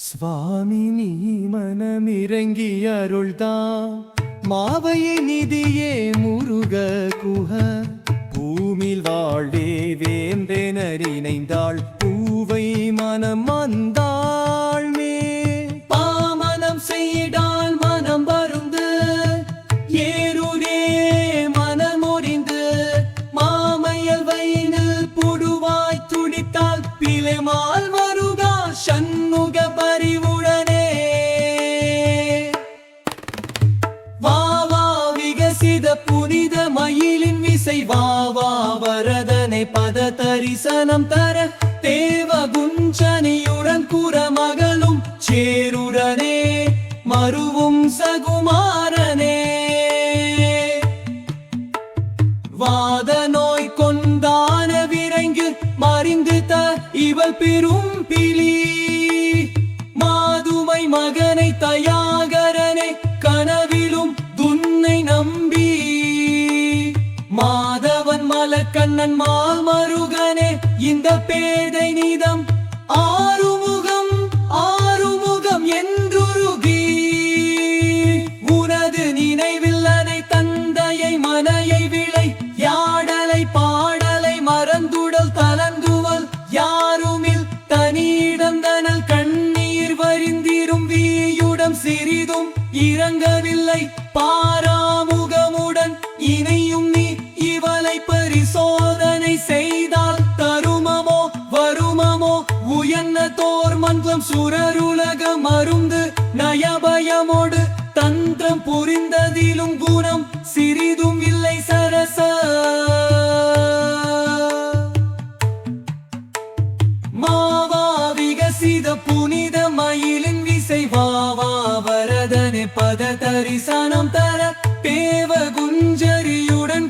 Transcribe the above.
சுவாமி நீ மனமிறங்கி அருள்தா மாவைய நிதியே முருக குஹ பூமில் வாழே இணைந்தாள். பூவை மனம் வந்தாள் மே. பாமனம் செய்தால் மனம் வருந்து. ஏறுரே மனமொறிந்து மாமையல் வைனில் புடுவாய் துடித்தால் பிழைமால் மருகா சண்முக பரிவுடனே வாவா விகசித புனித மயிலின் விசை. வாவா வரதனை பத தரிசனம் தர. தேவ குஞ்சனியுடன் கூற மகளும் சேருடனே. மருவும் சகுமாரனே. வாத நோய் கொண்டான விரைங்கு மறிந்து த இவள் பெரும் பிளி. மகனை தயாகரனை கனவிலும் துன்னை நம்பி. மாதவன் மலக்கண்ணன் மாமருகனே இந்த பேதை நிதம் வரிந்திரும் வீயுடன் சிறிதும் இறங்கவில்லை. பாராமுகமுடன் இணையும் நீ இவளை பரிசோதனை செய்தால் தருமமோ வருமமோ? உயர்ந்த தோர் மன்றம் சுரருலக மருந்து நயபயமோடு தந்திரம் புரிந்ததிலும் பத தரிசனம் தர தேவ குஞ்சரியுடன்